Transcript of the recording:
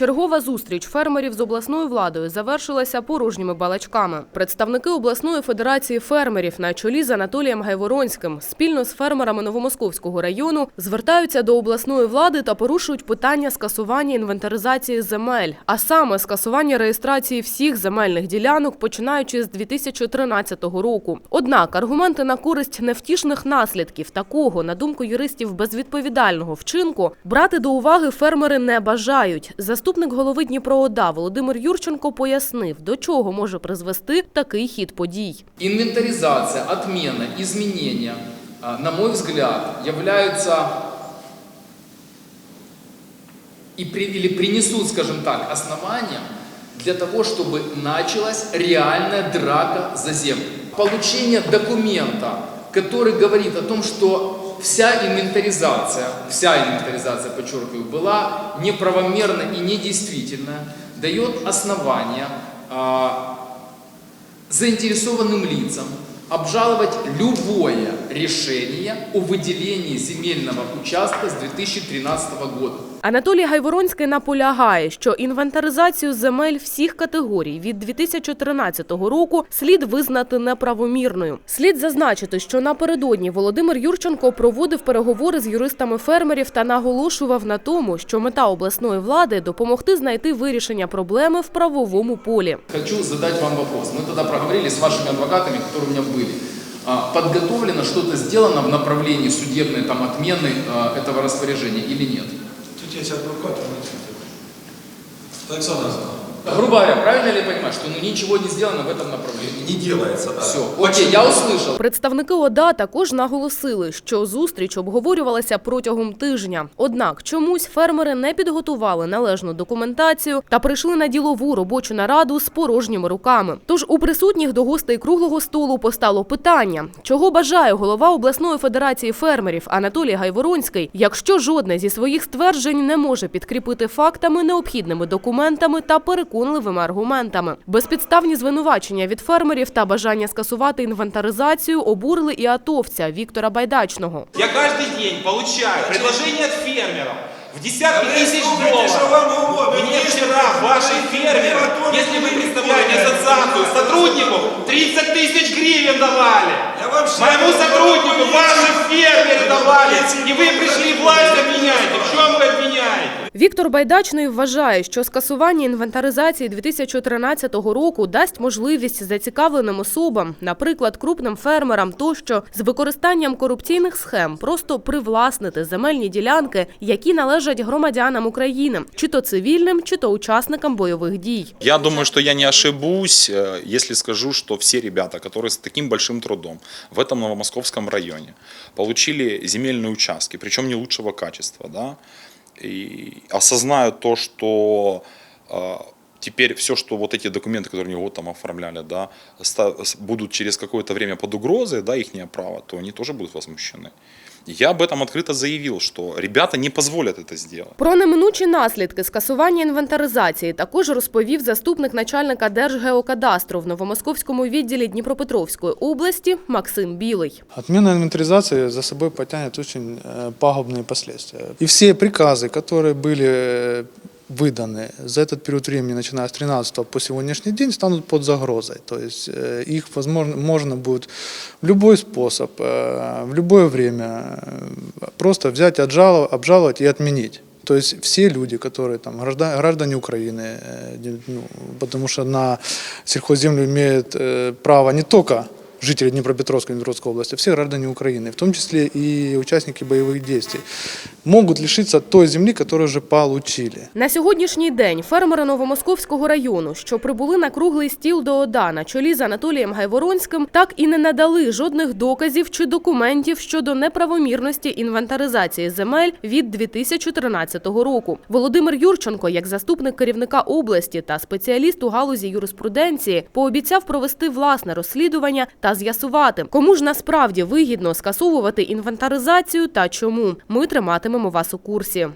Чергова зустріч фермерів з обласною владою завершилася порожніми балачками. Представники обласної федерації фермерів на чолі з Анатолієм Гайворонським спільно з фермерами Новомосковського району звертаються до обласної влади та порушують питання скасування інвентаризації земель, а саме скасування реєстрації всіх земельних ділянок, починаючи з 2013 року. Однак аргументи на користь невтішних наслідків такого, на думку юристів, безвідповідального вчинку брати до уваги фермери не бажають. Заступник голови Дніпроода Володимир Юрченко пояснив, до чого може призвести такий хід подій. Инвентаризация, отмена, изменения, а, на мой взгляд, являются и при- или принесут, скажем так, основанием для того, чтобы началась реальная драка за землю. Получение документа, который говорит о том, что вся инвентаризация, вся инвентаризация, подчеркиваю, была неправомерна и недействительна, дает основания э, заинтересованным лицам обжаловать любое решение о выделении земельного участка с 2013 года. Анатолій Гайворонський наполягає, що інвентаризацію земель всіх категорій від 2013 року слід визнати неправомірною. Слід зазначити, що напередодні Володимир Юрченко проводив переговори з юристами фермерів та наголошував на тому, що мета обласної влади допомогти знайти вирішення проблеми в правовому полі. Хочу задать вам вопрос. Мы тогда проговорили с вашими адвокатами, которые у меня были. А, Подготовлено что-то сделано в направлении судебной там, отмены а, этого распоряжения или нет? Тут есть адвокаты. Александр Александрович, Грубо говоря, правильно ли я понимаю, что ну, ничего не сделано в этом направлении? не делается, да. Все, окей, я услышал. Представники ОДА також наголосили, що зустріч обговорювалася протягом тижня. Однак чомусь фермери не підготували належну документацію та прийшли на ділову робочу нараду з порожніми руками. Тож у присутніх до гостей круглого столу постало питання, чого бажає голова обласної федерації фермерів Анатолій Гайворонський, якщо жодне зі своїх стверджень не може підкріпити фактами, необхідними документами та переконливими аргументами. Безпідставні звинувачення від фермерів та бажання скасувати інвентаризацію обурили і атовця Віктора Байдачного. Я каждый день получаю предложения от фермеров в десятки Да вы тысяч слушайте, что вам долларов. говорят. Мне Вы вчера слушайте, ваши вы фермеры, готовы если вы были представляете фермеры, ассоциацию да, сотрудников, 30 тысяч гривен давали. Я вам сейчас Моему говорю, сотруднику вы ваши видите, фермеры вы давали. видите, И вы вы пришли видите, власть вы обвиняете. В видите. чем вы обвиняете? Віктор Байдачний вважає, що скасування інвентаризації 2013 року дасть можливість зацікавленим особам, наприклад, крупним фермерам, тощо з використанням корупційних схем просто привласнити земельні ділянки, які належать громадянам України, чи то цивільним, чи то учасникам бойових дій. Я думаю, что я не ошибусь, э, если скажу, что все ребята, которые с таким большим трудом в этом новомосковском районе получили земельные участки, причем не лучшего качества, да, и осознают то, что теперь все, что вот эти документы, которые они вот там оформляли, да, ста- с- будут через какое-то время под угрозой, да, их право, то они тоже будут возмущены. Я об этом открыто заявил, что ребята не позволят это сделать. Про неминучі наслідки скасування інвентаризації також розповів заступник начальника Держгеокадастру в Новомосковському відділі Дніпропетровської області Максим Білий. Отмена инвентаризации за собой потянет очень э, пагубные последствия. И все приказы, которые были э, выданы за этот период времени, начиная с 13 по сегодняшний день, станут под загрозой. То есть э, их возможно, можно будет в любой способ, э, в любое время э, просто взять, отжалов- обжаловать и отменить. То есть все люди, которые там граждан- граждане Украины, э, де- ну, потому что на сельхозземлю имеют э, право не только жители Днепропетровской и Днепропетровской области, все граждане Украины, в том числе и участники боевых действий, могут лишиться той земли, которую уже получили. На сьогоднішній день фермери Новомосковського району, що прибули на круглий стіл до ОДА на чолі з Анатолієм Гайворонським, так і не надали жодних доказів чи документів щодо неправомірності інвентаризації земель від 2013 року. Володимир Юрченко, як заступник керівника області та спеціаліст у галузі юриспруденції, пообіцяв провести власне розслідування та з'ясувати, кому ж насправді вигідно скасовувати інвентаризацію та чому. Ми триматимемо вас у курсі.